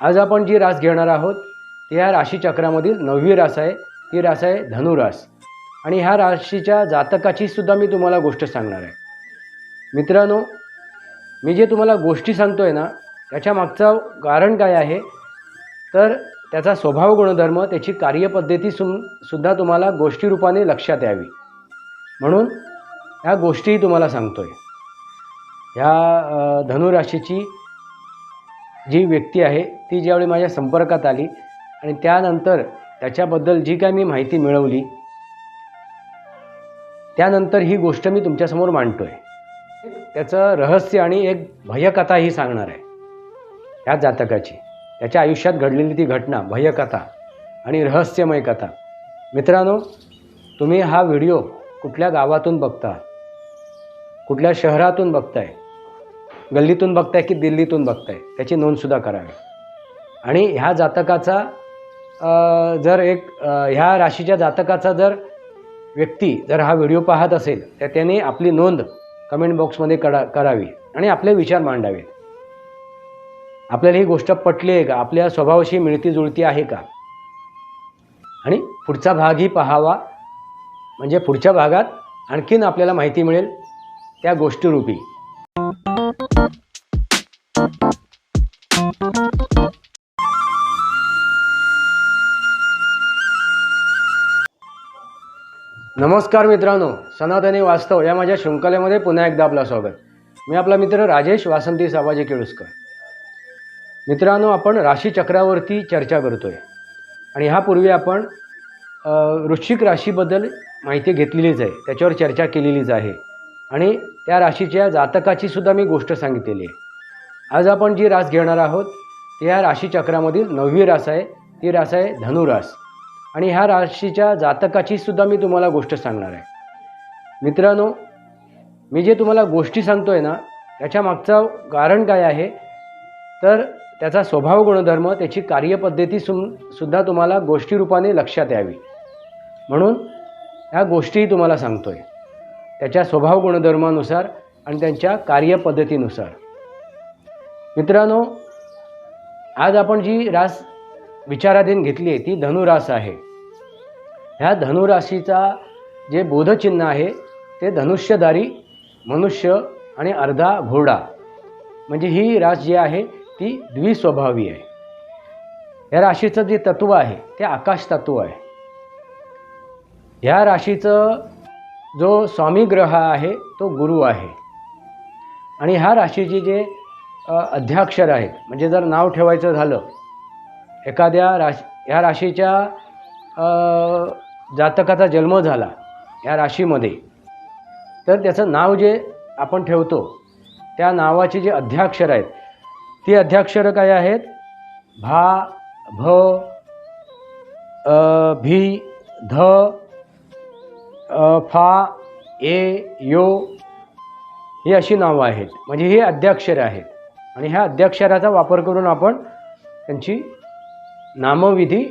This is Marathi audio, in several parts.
आज आपण जी रास घेणार आहोत ती ह्या राशीचक्रामधील नववी रास आहे. ती रास आहे धनुरास. आणि ह्या राशीच्या जातकाची सुद्धा मी तुम्हाला गोष्ट सांगणार आहे. मित्रांनो मी जे तुम्हाला गोष्टी सांगतो आहे ना त्याच्या मागचं कारण काय आहे? तर त्याचा स्वभाव गुणधर्म त्याची कार्यपद्धती सु सुद्धा तुम्हाला गोष्टी रूपाने लक्षात यावी. म्हणून ह्या गोष्टीही तुम्हाला सांगतो आहे ह्या धनुराशीची जी व्यक्ती आहे ती ज्यावेळी माझ्या संपर्कात आली आणि त्यानंतर त्याच्याबद्दल जी काय मी माहिती मिळवली त्यानंतर ही गोष्ट मी तुमच्यासमोर मांडतो आहे त्याचं रहस्य आणि एक भयकथा ही सांगणार आहे. ह्या जातकाची त्याच्या आयुष्यात घडलेली ती घटना भयकथा आणि रहस्यमय कथा. मित्रांनो तुम्ही हा व्हिडिओ कुठल्या गावातून बघता? कुठल्या शहरातून बघताय? गल्लीतून बघताय की दिल्लीतून बघताय? त्याची नोंदसुद्धा करावी. आणि ह्या जातकाचा जर एक ह्या राशीच्या जातकाचा जर व्यक्ती जर हा व्हिडिओ पाहत असेल तर त्याने आपली नोंद कमेंट बॉक्समध्ये करा करावी आणि आपले विचार मांडावेत आपल्याला ही गोष्ट पटली आहे का? आपल्या स्वभावाशी मिळती जुळती आहे का? आणि पुढचा भागही पाहावा. म्हणजे पुढच्या भागात आणखीन आपल्याला माहिती मिळेल त्या गोष्टीरूपी. नमस्कार मित्रांनो सनातनी वास्तव या माझ्या शृंखलेमध्ये पुन्हा एकदा आपलं स्वागत. मी आपला मित्र राजेश वासंती साबाजी केळुसकर मित्रांनो आपण राशीचक्रावरती चर्चा करतोय. आणि ह्यापूर्वी आपण वृश्चिक राशीबद्दल माहिती घेतलेलीच आहे. त्याच्यावर चर्चा केलेलीच आहे. आणि त्या राशीच्या जातकाची सुद्धा मी गोष्ट सांगितलेली आहे. आज आपण जी रास घेणार आहोत ती ह्या राशीचक्रामधील नववी रास आहे. ती रास आहे धनुरास. आणि ह्या राशीच्या जातकाची सुद्धा मी तुम्हाला गोष्ट सांगणार आहे. मित्रांनो मी जे तुम्हाला गोष्टी सांगतो आहे ना त्याच्या मागचं कारण काय आहे? तर त्याचा स्वभाव गुणधर्म त्याची कार्यपद्धती सु सुद्धा तुम्हाला गोष्टीरूपाने लक्षात यावी. म्हणून ह्या गोष्टीही तुम्हाला सांगतो आहे त्याच्या स्वभाव गुणधर्मानुसार आणि त्यांच्या कार्यपद्धतीनुसार. मित्रांनो आज आपण जी रास विचाराधीन घेतली आहे ती धनुरास आहे. ह्या धनुराशीचा जे बोधचिन्ह आहे ते धनुष्यधारी मनुष्य आणि अर्धा घोडा. म्हणजे ही रास जी आहे ती द्विस्वभावी आहे. या राशीचं जे तत्व आहे ते आकाश तत्व आहे. ह्या राशीचं जो स्वामी ग्रह आहे तो गुरु आहे. आणि ह्या राशीचे जे अध्याक्षर आहेत म्हणजे जर नाव ठेवायचं झालं एखाद्या राशी ह्या राशीच्या जातकाचा जन्म झाला या राशीमध्ये. तर त्याचं नाव जे आपण ठेवतो त्या नावाचे जे अध्याक्षरं आहेत ती अध्याक्षरं काय आहेत? भा भ भी ध फा ए यो ही अशी नावं आहेत. म्हणजे ही अध्याक्षरं आहेत. आणि ह्या अध्याक्षराचा वापर करून आपण त्यांची नामविधी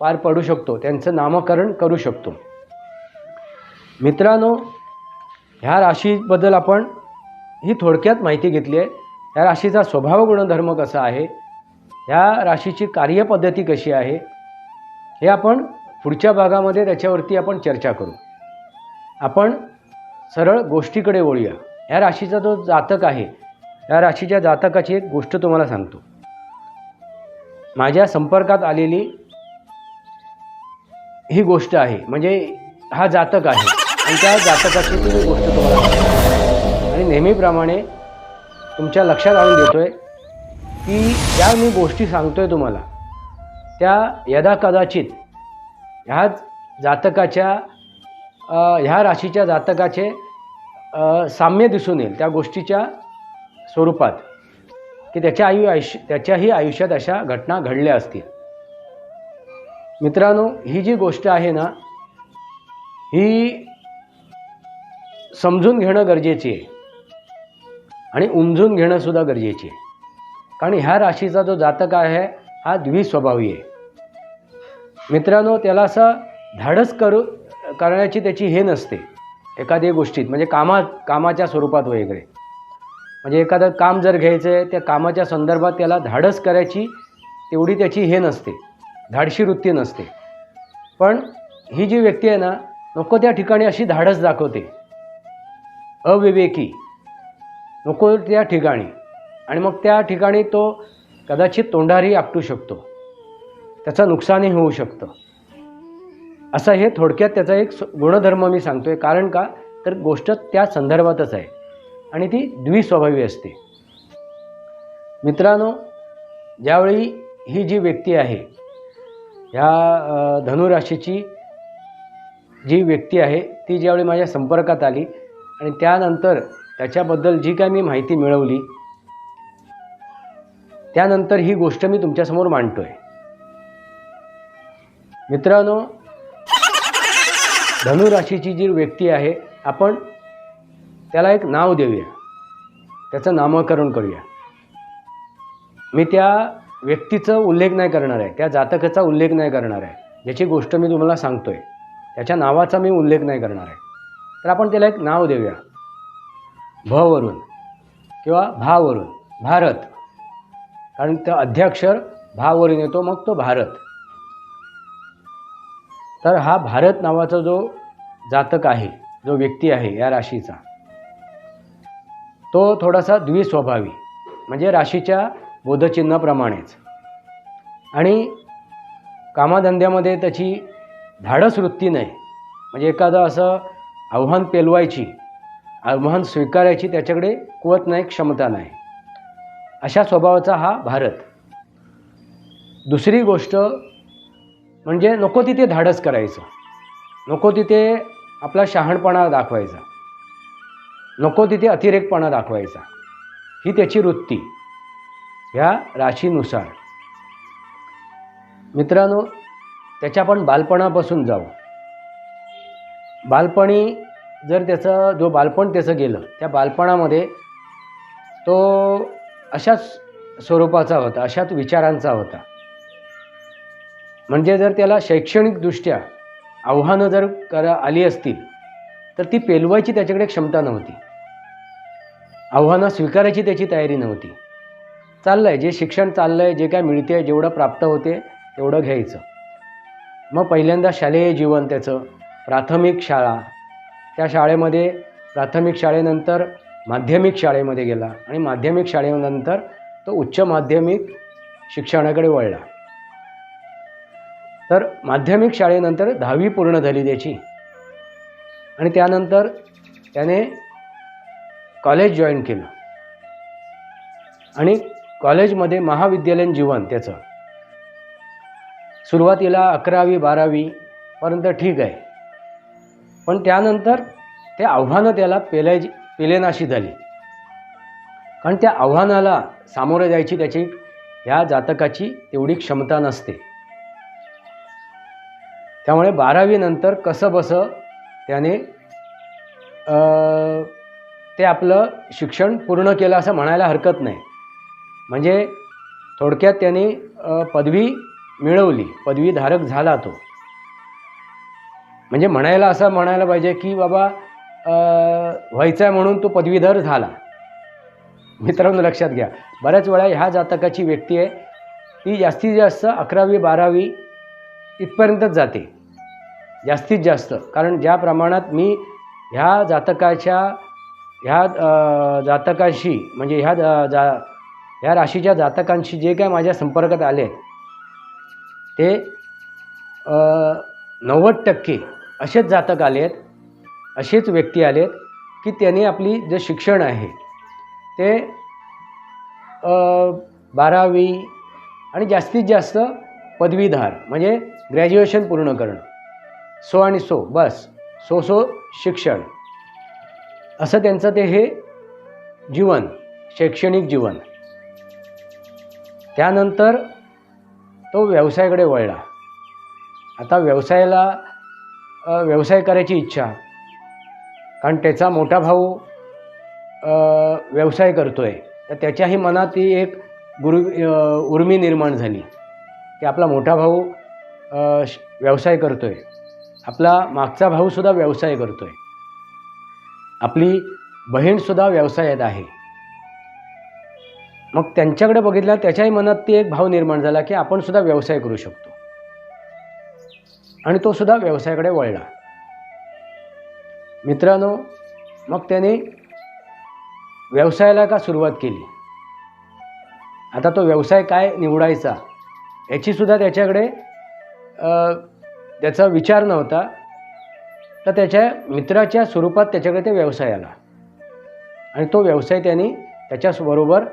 पार पडू शकतो. त्यांचं नामकरण करू शकतो. मित्रांनो ह्या राशीबद्दल आपण ही थोडक्यात माहिती घेतली आहे. ह्या राशीचा स्वभाव गुणधर्म कसा आहे? ह्या राशीची कार्यपद्धती कशी आहे? हे आपण पुढच्या भागामध्ये त्याच्यावरती आपण चर्चा करू. आपण सरळ गोष्टीकडे वळूया. ह्या राशीचा जो जातक आहे या राशीच्या जातकाची एक गोष्ट तुम्हाला सांगतो. माझ्या संपर्कात आलेली ही गोष्ट आहे. म्हणजे हा जातक आहे. आणि त्या जातकाची ती गोष्ट तुम्हाला आणि नेहमीप्रमाणे तुमच्या लक्षात आणून देतोय की ज्या मी गोष्टी सांगतो आहे तुम्हाला त्या यदा कदाचित ह्या जातकाच्या ह्या राशीच्या जातकाचे साम्य दिसून येईल त्या गोष्टीच्या स्वरूपात. की त्याच्या आयु आयुष्य त्याच्याही आयुष्यात अशा घटना घडल्या असतील. मित्रांनो ही जी गोष्ट आहे ना ही समजून घेणं गरजेची आहे. आणि उमजून घेणं सुद्धा गरजेची आहे. कारण ह्या राशीचा जो जातक आहे हा द्विस्वभावी आहे. मित्रांनो त्याला असं धाडस करू करण्याची त्याची हे नसते. एखाद्या गोष्टीत म्हणजे कामा कामाच्या स्वरूपात वगैरे. म्हणजे एखादं काम जर घ्यायचं आहे त्या कामाच्या संदर्भात त्याला धाडस करायची तेवढी त्याची हे नसते. धाडशी वृत्ती नसते. पण ही जी व्यक्ती आहे ना नको त्या ठिकाणी अशी धाडस दाखवते. अविवेकी. नको त्या ठिकाणी. आणि मग त्या ठिकाणी तो कदाचित तोंडारी आपटू शकतो. त्याचं नुकसानही होऊ शकतं. असं हे थोडक्यात त्याचा एक स- गुणधर्म मी सांगतोय. कारण का? तर गोष्ट त्या संदर्भातच आहे. आणि ती द्विस्वभावी असते. मित्रांनो ज्यावेळी ही जी व्यक्ती आहे ह्या धनुराशीची जी व्यक्ती आहे ती ज्यावेळी माझ्या संपर्कात आली आणि त्यानंतर त्याच्याबद्दल जी काय मी माहिती मिळवली त्यानंतर ही गोष्ट मी तुमच्यासमोर मांडतो आहे मित्रांनो धनुराशीची जी व्यक्ती आहे आपण त्याला एक नाव देऊया. त्याचं नामकरण करूया. मी त्या व्यक्तीचा उल्लेख नाही करणार आहे. त्या जातकाचा उल्लेख नाही करणार आहे. ज्याची गोष्ट मी तुम्हाला सांगतोय त्याच्या नावाचा मी उल्लेख नाही करणार आहे. तर आपण त्याला एक नाव देऊया. भवरून किंवा भावरून भारत. कारण त्या अध्याक्षर भावरून येतो मग तो भारत. तर हा भारत नावाचा जो जातक आहे जो व्यक्ती आहे या राशीचा तो थोडासा द्विस्वभावी म्हणजे राशीच्या बोधचिन्हाप्रमाणेच. आणि कामाधंद्यामध्ये त्याची धाडस वृत्ती नाही. म्हणजे एखादं असं आव्हान पेलवायची आव्हान स्वीकारायची त्याच्याकडे कुवत नाही क्षमता नाही. अशा स्वभावाचा हा भारत. दुसरी गोष्ट म्हणजे नको तिथे धाडस करायचं. नको तिथे आपला शहाणपणा दाखवायचा. नको तिथे अतिरेकपणा दाखवायचा. ही त्याची वृत्ती. ह्या राशीनुसार. मित्रांनो त्याच्या आपण बालपणापासून जाऊ. बालपणी जर त्याचं जो बालपण त्याचं गेलं त्या बालपणामध्ये तो अशाच स्वरूपाचा होता अशाच विचारांचा होता. म्हणजे जर त्याला शैक्षणिकदृष्ट्या आव्हानं जर करा आली असतील तर ती पेलवायची त्याच्याकडे क्षमता नव्हती. आव्हानं स्वीकारायची त्याची तयारी नव्हती. चाललं आहे जे शिक्षण चाललं आहे जे काय मिळते आहे जेवढं प्राप्त होते तेवढं घ्यायचं. मग पहिल्यांदा शालेय जीवन त्याचं. प्राथमिक शाळा. त्या शाळेमध्ये प्राथमिक शाळेनंतर माध्यमिक शाळेमध्ये गेला आणि माध्यमिक शाळेनंतर तो उच्च माध्यमिक शिक्षणाकडे वळला. तर माध्यमिक शाळेनंतर दहावी पूर्ण झाली त्याची. आणि त्यानंतर त्याने कॉलेज जॉईन केलं. आणि कॉलेजमध्ये महाविद्यालयीन जीवन त्याचं. सुरुवातीला अकरावी बारावी पर्यंत ठीक आहे. पण त्यानंतर ते आव्हानं त्याला पेलायची पेलेनाशी झाली. कारण त्या आव्हानाला सामोरं जायची त्याची ह्या जातकाची तेवढी क्षमता नसते. त्यामुळे बारावीनंतर कसं बसं त्याने ते आपलं शिक्षण पूर्ण केलं असं म्हणायला हरकत नाही. म्हणजे थोडक्यात त्याने पदवी मिळवली. पदवीधारक झाला तो. म्हणजे म्हणायला असं म्हणायला पाहिजे की बाबा व्हायचा व्हायचं आहे म्हणून तो पदवीधर झाला. मित्रांनो लक्षात घ्या. बऱ्याच वेळा ह्या जातकाची व्यक्ती आहे ती जास्तीत जास्त अकरावी बारावी इथपर्यंतच जाते. जास्तीत जास्त. कारण ज्या प्रमाणात मी ह्या जातकाच्या ह्या जातकांशी जातकाशी म्हणजे ह्या जा ह्या राशीच्या जातकांशी जे काय माझ्या संपर्कात आले ते नव्वद टक्के असेच जातक आले आहेत असेच व्यक्ती आले आहेत की त्यांनी आपली जे शिक्षण आहे ते बारावी आणि जास्तीत जास्त पदवीधार म्हणजे ग्रॅज्युएशन पूर्ण करणं. सो आणि सो बस. सो सो शिक्षण. असं त्यांचं ते हे जीवन शैक्षणिक जीवन. त्यानंतर तो व्यवसायाकडे वळला. आता व्यवसायाला व्यवसाय करायची इच्छा. कारण त्याचा मोठा भाऊ व्यवसाय करतो आहे तर त्याच्याही मनात ती एक गुरु उर्मी निर्माण झाली. की आपला मोठा भाऊ श- व्यवसाय करतो आहे आपला मागचा भाऊसुद्धा व्यवसाय करतो आहे आपली बहीणसुद्धा व्यवसायात आहे. मग त्यांच्याकडे बघितलं त्याच्याही मनात ती एक भाव निर्माण झाला की आपण सुद्धा व्यवसाय करू शकतो. आणि तो सुद्धा व्यवसायाकडे वळला. मित्रांनो मग त्याने व्यवसायाला का सुरुवात केली? आता तो व्यवसाय काय निवडायचा? याचीसुद्धा त्याच्याकडे त्याचा विचार नव्हता. तर त्याच्या मित्राच्या स्वरूपात त्याच्याकडे ते व्यवसाय आला. आणि तो व्यवसाय त्यांनी त्याच्याबरोबर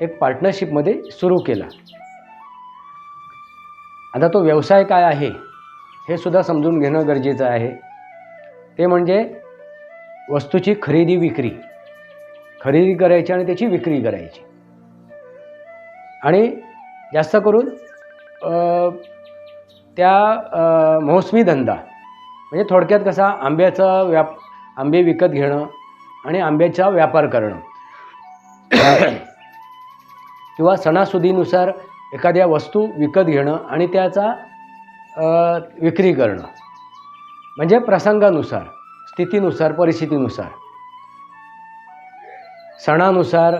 एक पार्टनरशिपमध्ये सुरू केला. आता तो व्यवसाय काय आहे हे सुद्धा समजून घेणं गरजेचं आहे. ते म्हणजे वस्तूची खरेदी विक्री. खरेदी करायची आणि त्याची विक्री करायची. आणि जास्त करून त्या मौसमी मोसमी धंदा म्हणजे थोडक्यात कसा आंब्याचा व्याप आंबे विकत घेणं आणि आंब्याचा व्यापार करणं. किंवा सणासुदीनुसार एखाद्या वस्तू विकत घेणं आणि त्याचा विक्री करणं. म्हणजे प्रसंगानुसार स्थितीनुसार परिस्थितीनुसार. सणानुसार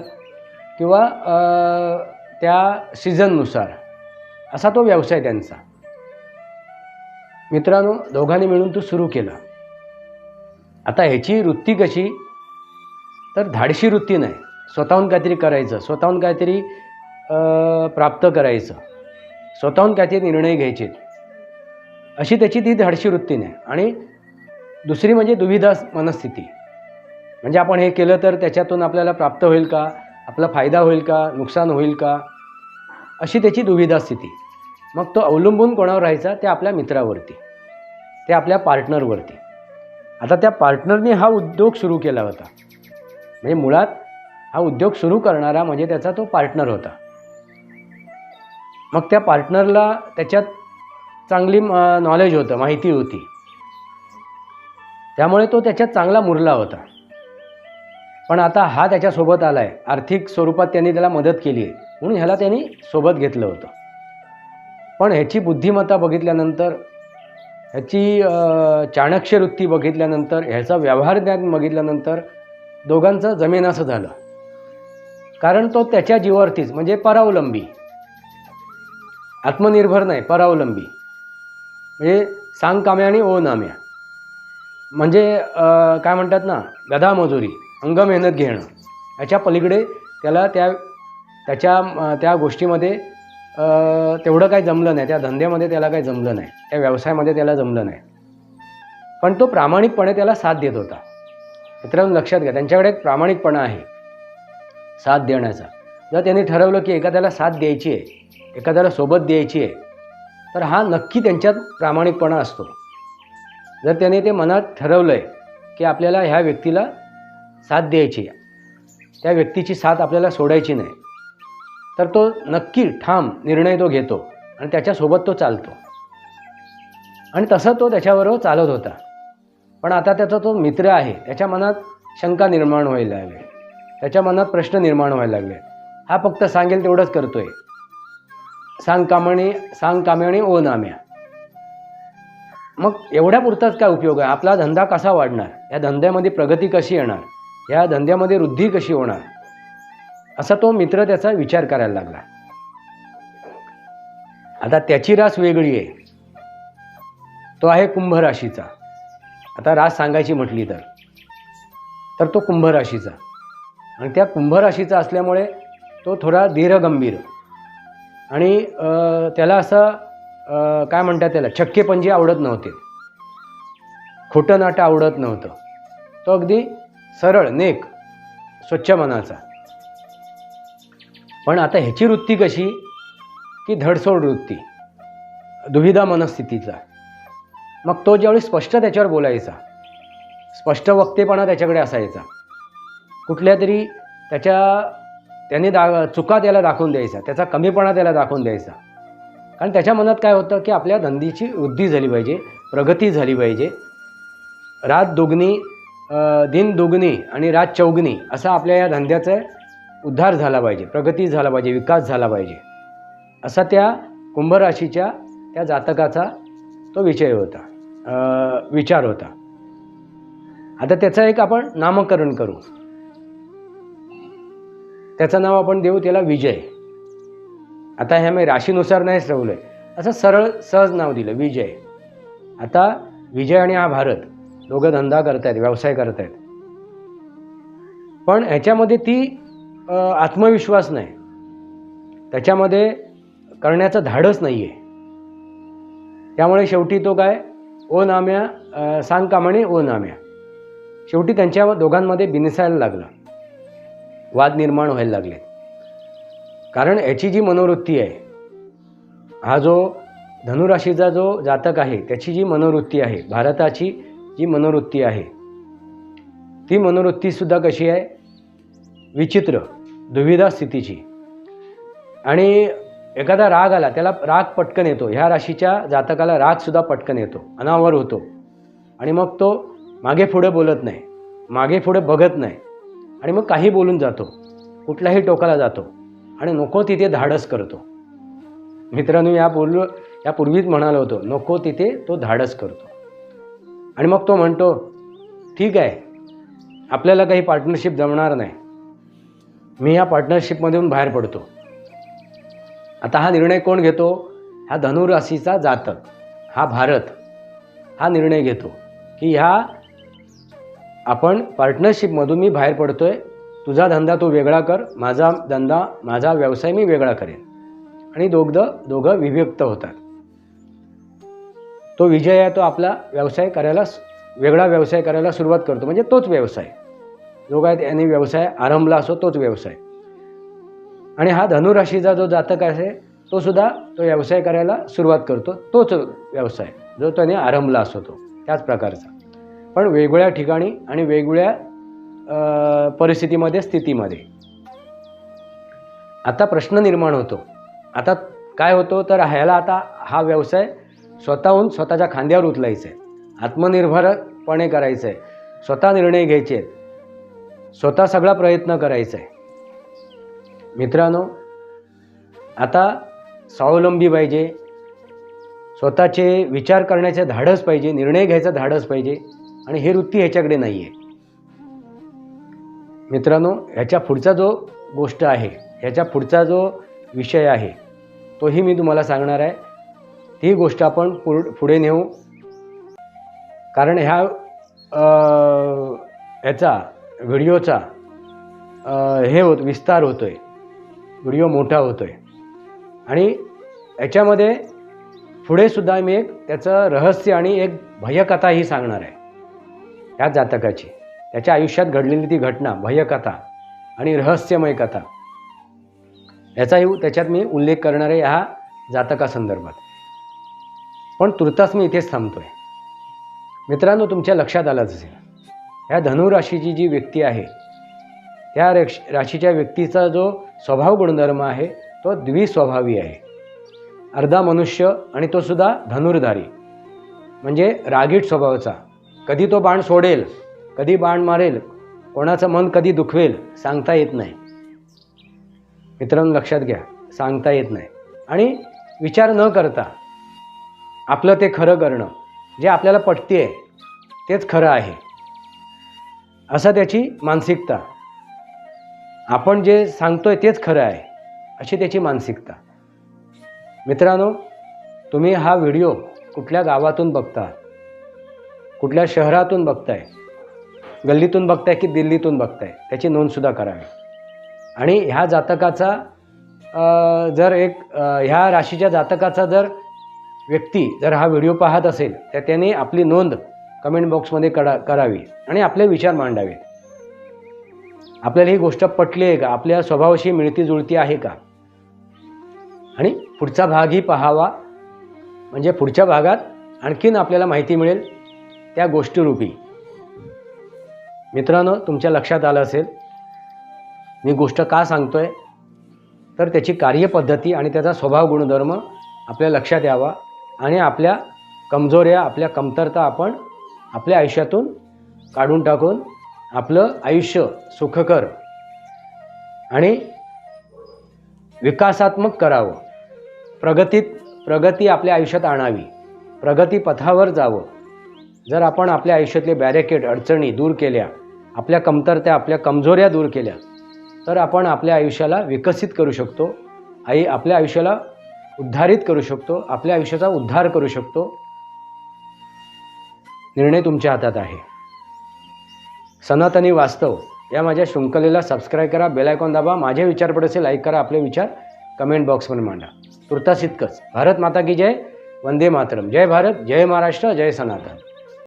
किंवा त्या सीझननुसार असा तो व्यवसाय त्यांचा. मित्रांनो दोघांनी मिळून तो सुरू केला. आता ह्याची वृत्ती कशी? तर धाडशी वृत्ती नाही. स्वतःहून काहीतरी करायचं. स्वतःहून काहीतरी प्राप्त करायचं. स्वतःहून काहीतरी निर्णय घ्यायचे. अशी त्याची ती धाडशी वृत्ती नाही. आणि दुसरी म्हणजे दुविधा मनस्थिती. म्हणजे आपण हे केलं तर त्याच्यातून आपल्याला प्राप्त होईल का? आपला फायदा होईल का? नुकसान होईल का? अशी त्याची दुविधा स्थिती. मग तो अवलंबून कोणावर राहायचा? ते आपल्या मित्रावरती. ते आपल्या पार्टनरवरती. आता त्या पार्टनरने हा उद्योग सुरू केला होता. म्हणजे मुळात हा उद्योग सुरू करणारा म्हणजे त्याचा तो पार्टनर होता. मग त्या पार्टनरला त्याच्यात चांगली नॉलेज होतं माहिती होती. त्यामुळे तो त्याच्यात चांगला मुरला होता. पण आता हा त्याच्यासोबत आला आहे आर्थिक स्वरूपात त्यांनी त्याला मदत केली आहे म्हणून ह्याला त्यांनी सोबत घेतलं होतं. पण ह्याची बुद्धिमत्ता बघितल्यानंतर ह्याची चाणक्यवृत्ती चाणक्य वृत्ती बघितल्यानंतर ह्याचा व्यवहार ज्ञान बघितल्यानंतर दोघांचं जमीन असं झालं. कारण तो त्याच्या जीवावरतीच म्हणजे परावलंबी. आत्मनिर्भर नाही परावलंबी. म्हणजे सांग काम्या आणि ओ नाम्या म्हणजे काय म्हणतात ना गधा मजुरी अंग मेहनत घेणं. याच्या पलीकडे त्याला त्या त्याच्या त्या गोष्टीमध्ये तेवढं काही जमलं नाही. त्या धंद्यामध्ये त्याला काही जमलं नाही. त्या व्यवसायामध्ये त्याला जमलं नाही. पण तो प्रामाणिकपणे त्याला साथ देत होता. मित्रांनो लक्षात घ्या त्यांच्याकडे एक प्रामाणिकपणा आहे. साथ देण्याचा. जर त्यांनी ठरवलं की एखाद्याला साथ द्यायची आहे एखाद्याला सोबत द्यायची आहे तर हा नक्की त्यांच्यात प्रामाणिकपणा असतो. जर त्याने ते मनात ठरवलं आहे की आपल्याला ह्या व्यक्तीला साथ द्यायची आहे त्या व्यक्तीची साथ आपल्याला सोडायची नाही तर तो नक्की ठाम निर्णय तो घेतो आणि त्याच्यासोबत तो चालतो. आणि तसं तो त्याच्याबरोबर चालत होता. पण आता त्याचा तो मित्र आहे त्याच्या मनात शंका निर्माण व्हायला लागली. त्याच्या मनात प्रश्न निर्माण व्हायला लागले. हा फक्त सांगेल तेवढंच करतोय. सांग कामणी सांग कामेणी ओ नाम्या. मग एवढ्या पुरताच काय उपयोग आहे? आपला धंदा कसा वाढणार? या धंद्यामध्ये प्रगती कशी येणार? या धंद्यामध्ये वृद्धी कशी होणार? असा तो मित्र त्याचा विचार करायला लागला. आता त्याची रास वेगळी आहे. तो आहे कुंभ राशीचा आता रास सांगायची म्हटली तर. तर तो कुंभ राशीचा आणि त्या कुंभ राशीचा असल्यामुळे तो थोडा धीरगंभीर. आणि त्याला असं काय म्हणतात त्याला? छक्के पंजे आवडत नव्हते. खोटं नाटं आवडत नव्हतं. तो अगदी सरळ नेक स्वच्छ मनाचा. पण आता ह्याची वृत्ती कशी? की धडसोड वृत्ती. दुविधा मनस्थितीचा. मग तो ज्यावेळी स्पष्ट त्याच्यावर बोलायचा स्पष्ट वक्तेपणा त्याच्याकडे असायचा कुठल्या तरी त्याच्या त्याने दा चुका त्याला दाखवून द्यायचा त्याचा कमीपणा त्याला दाखवून द्यायचा. कारण त्याच्या मनात काय होतं की आपल्या धंदीची वृद्धी झाली पाहिजे प्रगती झाली पाहिजे. रात दुगणी दिन दुगणी आणि रात चौगणी असं आपल्या या धंद्याचं उद्धार झाला पाहिजे प्रगती झाला पाहिजे विकास झाला पाहिजे. असा त्या कुंभराशीच्या त्या जातकाचा तो विषय होता विचार होता. आता त्याचं एक आपण नामकरण करू. त्याचं नाव आपण देऊ त्याला विजय. आता हे मी राशीनुसार नाहीच ठरवलं आहे असं सरळ सहज नाव दिलं विजय. आता विजय आणि हा भारत दोघं धंदा करतायत व्यवसाय करतायत. पण ह्याच्यामध्ये ती आत्मविश्वास नाही. त्याच्यामध्ये करण्याचं धाडस नाही आहे त्यामुळे शेवटी तो काय? ओ नाम्या सांग का म्हणे ओ नाम्या शेवटी त्यांच्या दोघांमध्ये बिनसायला लागलं. वाद निर्माण व्हायला लागले कारण याची जी मनोवृत्ती आहे हा जो धनुराशीचा जो जातक आहे त्याची जी मनोवृत्ती आहे भारताची जी मनोवृत्ती आहे ती मनोवृत्तीसुद्धा कशी आहे? विचित्र दुविधा स्थितीची. आणि एखादा राग आला त्याला राग पटकन येतो. ह्या राशीच्या जातकाला रागसुद्धा पटकन येतो. अनावर होतो. आणि मग तो मागे पुढे बोलत नाही. मागे पुढे बघत नाही. आणि मग काही बोलून जातो. कुठल्याही टोकाला जातो. आणि नको तिथे धाडस करतो. मित्रांनो या बोल यापूर्वीच म्हणालो होतो नको तिथे तो धाडस करतो. आणि मग तो म्हणतो ठीक आहे. आपल्याला काही पार्टनरशिप जमणार नाही. मी या पार्टनरशिपमधून बाहेर पडतो. आता हा निर्णय कोण घेतो? हा धनुराशीचा जातक हा भारत हा निर्णय घेतो की ह्या आपण पार्टनरशिपमधून मी बाहेर पडतो आहे तुझा धंदा तू वेगळा कर माझा धंदा माझा व्यवसाय मी वेगळा करेन. आणि दोघं दोघं विभक्त होतात. तो विजय आहे तो आपला व्यवसाय करायला वेगळा व्यवसाय करायला सुरुवात करतो. म्हणजे तोच व्यवसाय. जो काय त्याने व्यवसाय आरंभला असो तोच व्यवसाय. आणि हा धनुराशीचा जो जातक आहे तो सुद्धा तो व्यवसाय करायला सुरुवात करतो तोच व्यवसाय जो त्याने आरंभला असतो तो त्याच प्रकारचा. पण वेगवेगळ्या ठिकाणी आणि वेगवेगळ्या परिस्थितीमध्ये स्थितीमध्ये. आता प्रश्न निर्माण होतो. आता काय होतो? तर ह्याला आता हा व्यवसाय स्वतःहून स्वतःच्या खांद्यावर उचलायचा आहे आत्मनिर्भरपणे करायचं आहे स्वतः निर्णय घ्यायचे आहेत स्वतः सगळा प्रयत्न करायचा आहे. मित्रांनो आता स्वावलंबी पाहिजे. स्वतःचे विचार करण्याचे धाडस पाहिजे निर्णय घ्यायचा धाडस पाहिजे आणि हे वृत्ती ह्याच्याकडे नाही आहे. मित्रांनो ह्याच्या पुढचा जो गोष्ट आहे ह्याच्या पुढचा जो विषय आहे तोही मी तुम्हाला सांगणार आहे. ती गोष्ट आपण पुढ पुढे नेऊ. कारण ह्या ह्याचा व्हिडिओचा हे होत विस्तार होतो आहे व्हिडिओ मोठा होतो आहे आणि याच्यामध्ये पुढे सुद्धा मी एक त्याचं रहस्य आणि एक भयकथाही सांगणार आहे. ह्या जातकाची. त्याच्या आयुष्यात घडलेली ती घटना भयकथा आणि रहस्यमय कथा. याचाही त्याच्यात मी उल्लेख करणार आहे ह्या जातकासंदर्भात. पण तुर्तास मी इथेच थांबतो आहे मित्रांनो तुमच्या लक्षात आलंच असेल. ह्या धनुराशीची जी व्यक्ती आहे त्या रक्ष राशीच्या व्यक्तीचा जो स्वभाव गुणधर्म आहे तो द्विस्वभावी आहे. अर्धा मनुष्य आणि तो सुद्धा धनुर्धारी. म्हणजे रागीट स्वभावाचा. कधी तो बाण सोडेल कधी बाण मारेल कोणाचं मन कधी दुखवेल सांगता येत नाही. मित्रांनो लक्षात घ्या सांगता येत नाही. आणि विचार न करता आपलं ते खरं करणं जे आपल्याला पटते आहे तेच खरं आहे. असं त्याची मानसिकता. आपण जे सांगतोय तेच खरं आहे अशी त्याची मानसिकता. मित्रांनो तुम्ही हा व्हिडिओ कुठल्या गावातून बघता कुठल्या शहरातून बघताय? गल्लीतून बघताय की दिल्लीतून बघताय? त्याची नोंदसुद्धा करावी. आणि ह्या जातकाचा जर एक ह्या राशीच्या जातकाचा जर व्यक्ती जर हा व्हिडिओ पाहत असेल तर त्याने आपली नोंद कमेंट बॉक्समध्ये करा करावी आणि आपले विचार मांडावेत आपल्याला ही गोष्ट पटली आहे का? आपल्या स्वभावाशी मिळती जुळती आहे का? आणि पुढचा भागही पाहावा. म्हणजे पुढच्या भागात आणखीन आपल्याला माहिती मिळेल त्या गोष्टीरूपी. मित्रांनो तुमच्या लक्षात आलं असेल मी गोष्ट का सांगतोय? तर त्याची कार्यपद्धती आणि त्याचा स्वभाव गुणधर्म आपल्या लक्षात यावा आणि आपल्या कमजोऱ्या आपल्या कमतरता आपण आपल्या आयुष्यातून काढून टाकून आपलं आयुष्य सुखकर आणि विकासात्मक करावं. प्रगतीत प्रगती आपल्या आयुष्यात आणावी. प्रगतीपथावर जावं. जर आपण आपल्या आयुष्यातले बॅरिकेड अडचणी दूर केल्या आपल्या कमतरत्या आपल्या कमजोऱ्या दूर केल्या तर आपण आपल्या आयुष्याला विकसित करू शकतो. आई आपल्या आयुष्याला उद्धारित करू शकतो. आपल्या आयुष्याचा उद्धार करू शकतो. निर्णय तुमच्या हातात आहे. सनातनी वास्तव या माझ्या शृंखलेला सबस्क्राईब करा बेलायकॉन दाबा माझे विचार पडेल लाईक करा आपले विचार कमेंट बॉक्समध्ये मांडा. तुर्तास इतकंच. भारत माता की जय वंदे मातरम. जय भारत जय महाराष्ट्र जय सनातन.